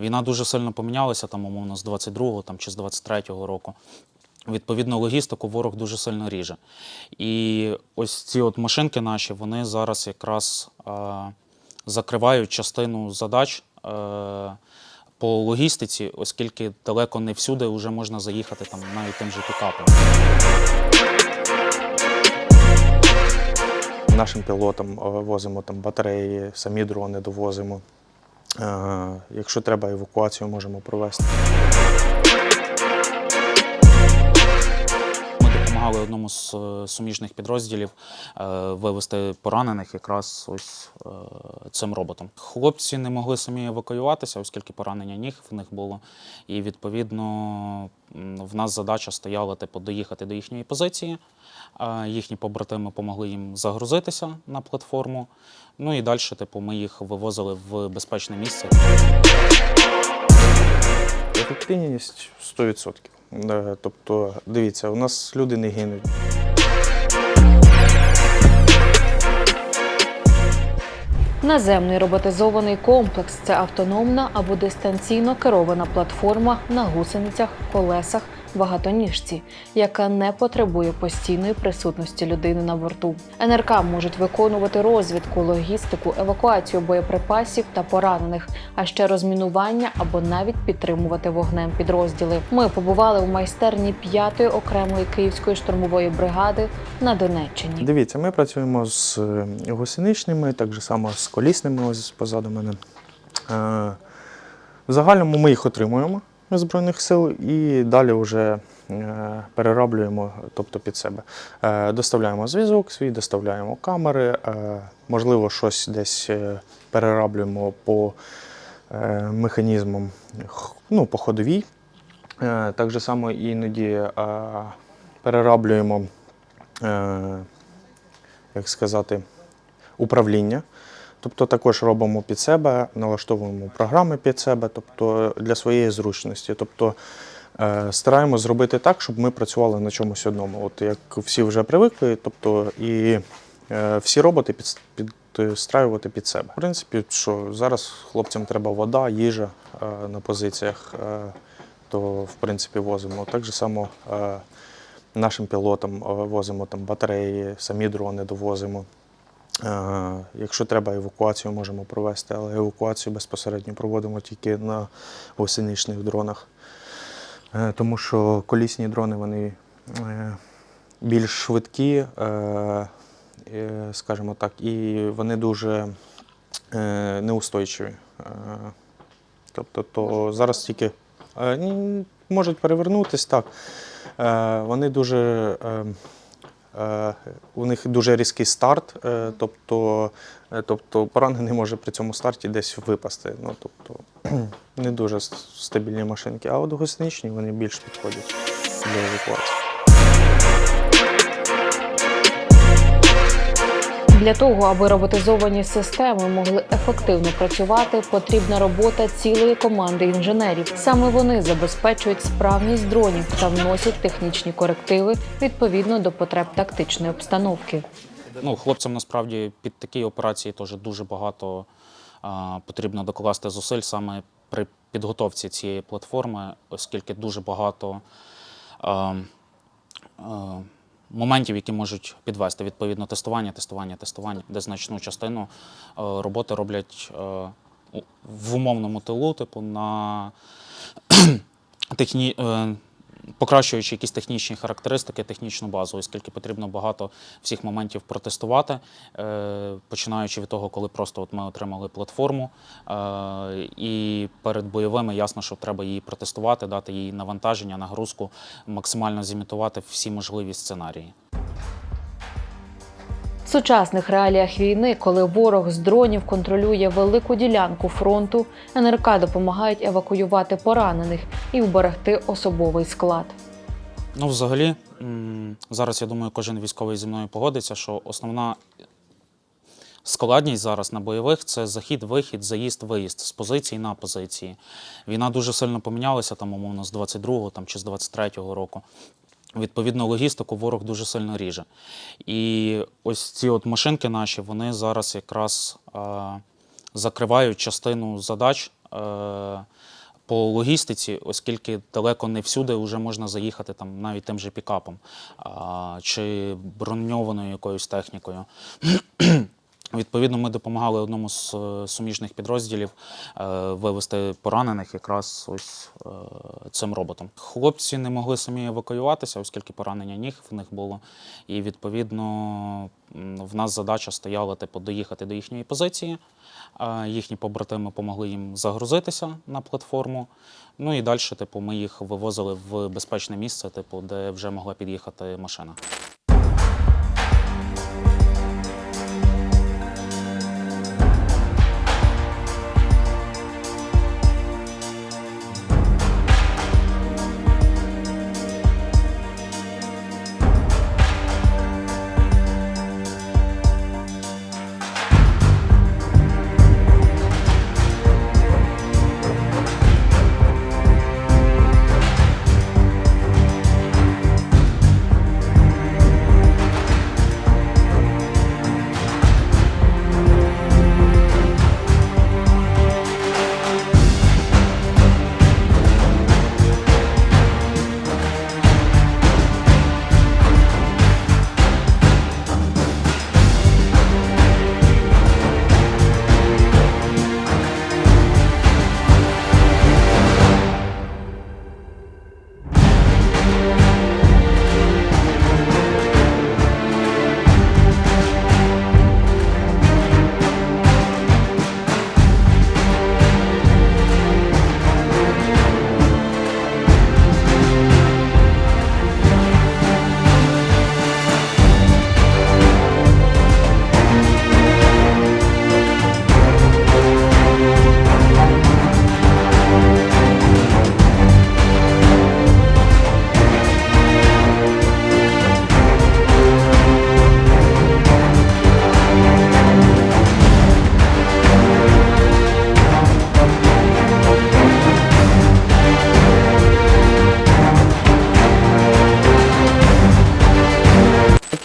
Війна дуже сильно помінялася, там, умовно, з 22-го там, чи з 23-го року. Відповідно, логістику ворог дуже сильно ріже. І ось ці от машинки наші, вони зараз якраз е, закривають частину задач е, по логістиці, оскільки далеко не всюди вже можна заїхати там, навіть тим же пікапом. Нашим пілотам е, возимо там батареї, самі дрони довозимо. Е, Якщо треба евакуацію, можемо провести. Допомагали одному з е, суміжних підрозділів е, вивести поранених якраз ось е, цим роботом. Хлопці не могли самі евакуюватися, оскільки поранення ніг в них було. І відповідно в нас задача стояла типу, доїхати до їхньої позиції. Їхні побратими допомогли їм загрузитися на платформу. Ну і далі, типу, ми їх вивозили в безпечне місце. Ефективність 100%. Тобто, дивіться, у нас люди не гинуть. Наземний роботизований комплекс це автономна або дистанційно керована платформа на гусеницях, колесах, багатоніжці, яка не потребує постійної присутності людини на борту. НРК можуть виконувати розвідку, логістику, евакуацію боєприпасів та поранених, а ще розмінування або навіть підтримувати вогнем підрозділи. Ми побували у майстерні 5-ї окремої київської штурмової бригади на Донеччині. Дивіться, ми працюємо з е, гусеничними, так само з колісними, ось позаду мене. Е, В загальному ми їх отримуємо Збройних сил і далі вже е, перероблюємо тобто під себе. Е, Доставляємо зв'язок свій, доставляємо камери, е, можливо, щось десь перероблюємо по механізмам, ну, по ходовій. Так же само іноді перероблюємо як сказати, управління. Тобто також робимо під себе, налаштовуємо програми під себе, тобто для своєї зручності. Тобто е, стараємося зробити так, щоб ми працювали на чомусь одному. От як всі вже привикли, тобто і е, всі роботи під, підстраювати під себе. В принципі, що зараз хлопцям треба вода, їжа е, на позиціях, то в принципі возимо. Так же само нашим пілотам возимо там батареї, самі дрони довозимо. Е, Якщо треба евакуацію, можемо провести, але евакуацію безпосередньо проводимо тільки на гусеничних дронах. Е, Тому що колісні дрони вони е, більш швидкі, скажімо так, і вони дуже неустойчиві. Тобто, то зараз тільки можуть перевернутись так. Вони дуже. Е, У них дуже різкий старт, е, тобто, е, тобто поранений може при цьому старті десь випасти. Ну, тобто, не дуже стабільні машинки, а от гусеничні вони більш підходять до евакуації. Для того, аби роботизовані системи могли ефективно працювати, потрібна робота цілої команди інженерів. Саме вони забезпечують справність дронів та вносять технічні корективи відповідно до потреб тактичної обстановки. Ну, хлопцям насправді під такі операції теж дуже багато а, потрібно докласти зусиль саме при підготовці цієї платформи, оскільки дуже багато а, а, моментів, які можуть підвести. Відповідно тестування, тестування, тестування, де значну частину роботи роблять в умовному тилу, типу на техні... покращуючи якісь технічні характеристики, технічну базу, оскільки потрібно багато всіх моментів протестувати, е, починаючи від того, коли просто от ми отримали платформу, е, і перед бойовими ясно, що треба її протестувати, дати їй навантаження, нагрузку, максимально зімітувати всі можливі сценарії. Сучасних реаліях війни, коли ворог з дронів контролює велику ділянку фронту, НРК допомагають евакуювати поранених і вберегти особовий склад. Ну, взагалі, зараз я думаю, кожен військовий зі мною погодиться, що основна складність зараз на бойових це захід, вихід, заїзд, виїзд з позиції на позиції. Війна дуже сильно помінялася там, умовно, з 22-го там, чи з 23-го року. Відповідно, логістику ворог дуже сильно ріже. І ось ці от машинки наші, вони зараз якраз е, закривають частину задач. Е, по логістиці, оскільки далеко не всюди вже можна заїхати там навіть тим же пікапом а, чи броньованою якоюсь технікою. Відповідно, ми допомагали одному з е, суміжних підрозділів е, вивести поранених якраз ось е, цим роботом. Хлопці не могли самі евакуюватися, оскільки поранення ніг в них було. І відповідно в нас задача стояла типу, доїхати до їхньої позиції. Їхні побратими допомогли їм загрузитися на платформу. Ну і далі, типу, ми їх вивозили в безпечне місце, типу, де вже могла під'їхати машина.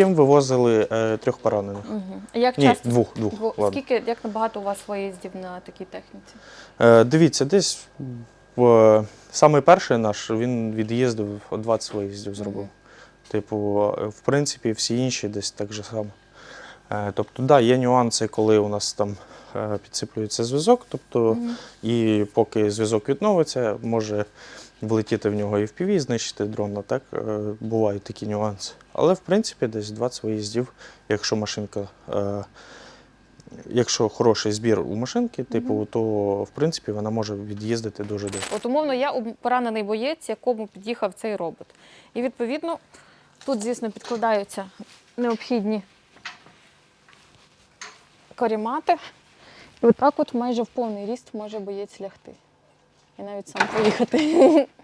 Таким вивозили е, трьох поранених. Угу. Як Ні, часто двох, двох. Ладно. скільки як набагато у вас виїздів на такій техніці? Е, дивіться, десь в, саме перший наш він від'їздив 20 виїздів зробив. Типу, е, в принципі, всі інші десь так же само. Е, тобто, да, є нюанси, коли у нас там е, підсиплюється зв'язок, тобто, і поки зв'язок відновиться, може влетіти в нього і в знищити дрон, так е, бувають такі нюанси. Але в принципі десь 20 виїздів, якщо машинка. Е, Якщо хороший збір у машинки, типу, то в принципі вона може від'їздити дуже довго. От умовно, я поранений боєць, якому під'їхав цей робот. І відповідно тут, звісно, підкладаються необхідні корімати. І отак от майже в повний ріст може боєць лягти. І навіть сам поїхати.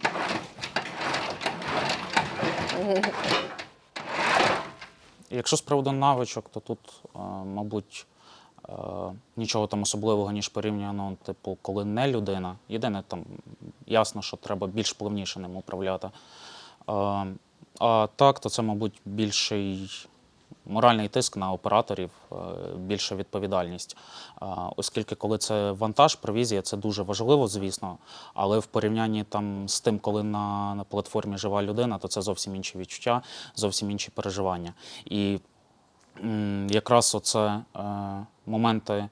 Якщо з приводу навичок, то тут, е, мабуть, е, нічого там особливого, ніж порівняно, типу, коли не людина. Єдине там ясно, що треба більш плавніше ним управляти. Е, А так, то це, мабуть, більший моральний тиск на операторів, е, більша відповідальність. Е, Оскільки, коли це вантаж, провізія, це дуже важливо, звісно. Але в порівнянні там з тим, коли на, на платформі жива людина, то це зовсім інші відчуття, зовсім інші переживання. І м, якраз оце е, моменти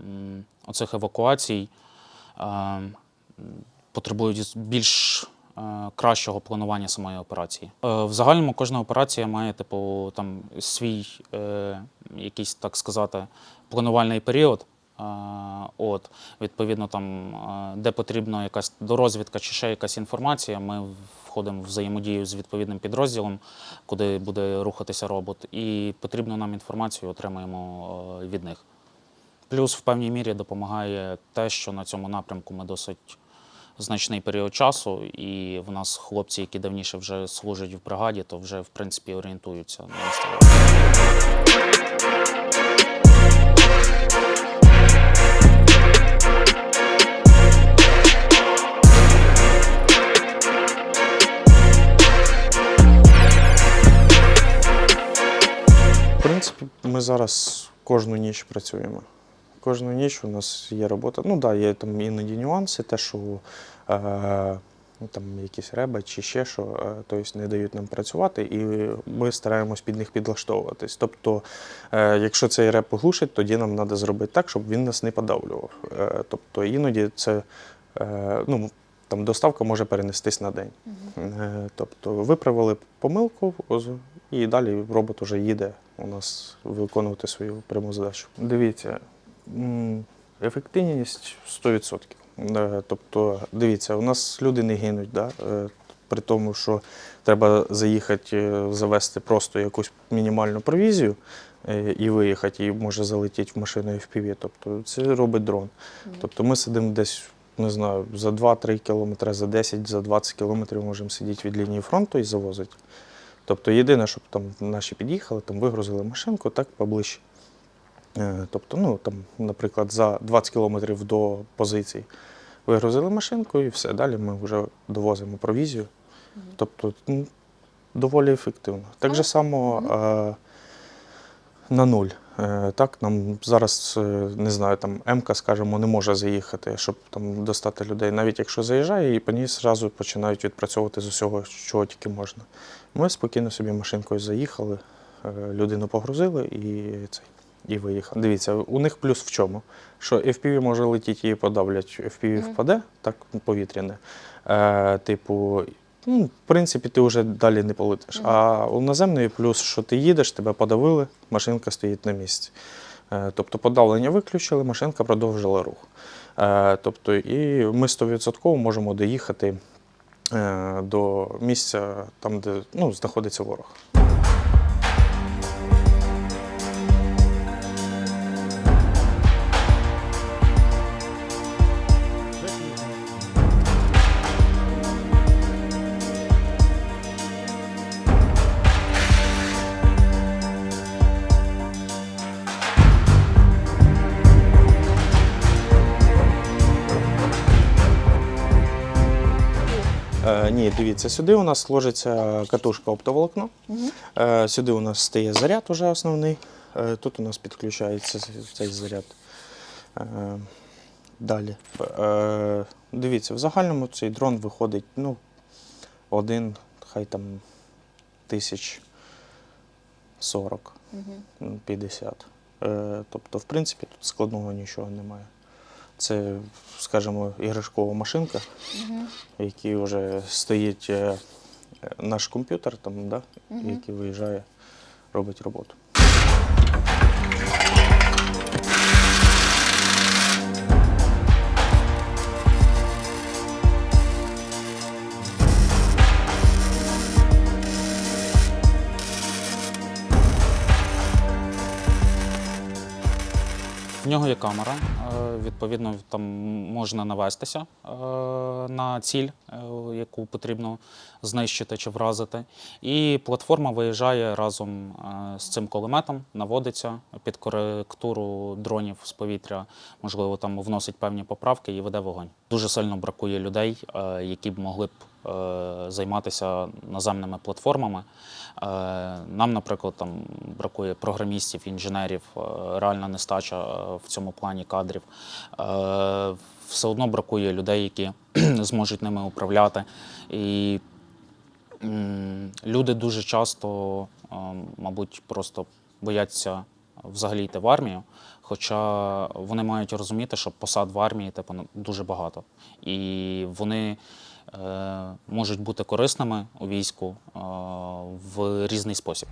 м, оцих евакуацій е, потребують більш кращого планування самої операції. Е, В загальному кожна операція має типу там свій е, якийсь, так сказати, планувальний період. Е, От, відповідно, там, е, де потрібна якась дорозвідка чи ще якась інформація, ми входимо в взаємодію з відповідним підрозділом, куди буде рухатися робот, і потрібну нам інформацію отримаємо е, від них. Плюс в певній мірі допомагає те, що на цьому напрямку ми досить значний період часу, і в нас хлопці, які давніше вже служать в бригаді, то вже в принципі орієнтуються на. В ми зараз кожну ніч працюємо. Кожну ніч у нас є робота. Ну так, да, є там іноді нюанси, те, що е, ну, там якісь реби чи ще що, е, тобто не дають нам працювати, і ми стараємось під них підлаштовуватись. Тобто, е, якщо цей реп глушить, тоді нам треба зробити так, щоб він нас не подавлював. Е, тобто іноді це е, ну, там доставка може перенестись на день. Е, Тобто виправили помилку і далі робот вже їде у нас виконувати свою пряму задачу. Дивіться, ефективність 100%. Е, Тобто, дивіться, у нас люди не гинуть, да? е, при тому, що треба заїхати, е, завести просто якусь мінімальну провізію і виїхати, і може залетіти в машину FPV. Тобто це робить дрон. Тобто ми сидимо десь, не знаю, за 2-3 кілометри, за 10, за 20 кілометрів можемо сидіти від лінії фронту і завозити. Тобто єдине, щоб там наші під'їхали, там вигрузили машинку так поближче. Е, Тобто, ну там, наприклад, за 20 кілометрів до позицій вигрузили машинку і все. Далі ми вже довозимо провізію. Тобто ну, доволі ефективно. Так же само е, на нуль. Е, Так, нам зараз, е, не знаю, там МК, скажімо, не може заїхати, щоб там достати людей. Навіть якщо заїжджає, і по ній зразу починають відпрацьовувати з усього, чого тільки можна. Ми спокійно собі машинкою заїхали, е, людину погрузили і цей. І виїхали. Дивіться, у них плюс в чому? Що FPV може летіти, її подавлять, FPV впаде, так повітряне. Е, типу, ну, в принципі, ти вже далі не полетиш. А у наземної плюс, що ти їдеш, тебе подавили, машинка стоїть на місці. Е, тобто подавлення виключили, машинка продовжила рух. Е, тобто, і ми 100% можемо доїхати е, до місця, там, де ну, знаходиться ворог. Ні, дивіться, сюди у нас ложиться катушка оптоволокно. Е, сюди у нас стає заряд уже основний. Е, тут у нас підключається цей заряд. Е, далі. Дивіться, в загальному цей дрон виходить ну, один, хай там тисяч сорок, ну, 50. Е, тобто, в принципі, тут складного нічого немає. Це, скажімо, іграшкова машинка, в якій вже стоїть е, наш комп'ютер, там, да, який виїжджає, робить роботу. Нього є камера, е, відповідно, там можна навестися е, на ціль, е, яку потрібно знищити чи вразити. І платформа виїжджає разом з цим кулеметом, наводиться під коректуру дронів з повітря, можливо, там вносить певні поправки і веде вогонь. Дуже сильно бракує людей, які б могли б займатися наземними платформами. Е, Нам, наприклад, там бракує програмістів, інженерів, е, реальна нестача е, в цьому плані кадрів. Е, Все одно бракує людей, які зможуть ними управляти. І люди дуже часто, е, мабуть, просто бояться взагалі йти в армію. Хоча вони мають розуміти, що посад в армії типу, ну, дуже багато. І вони е, можуть бути корисними у війську е, в різний спосіб.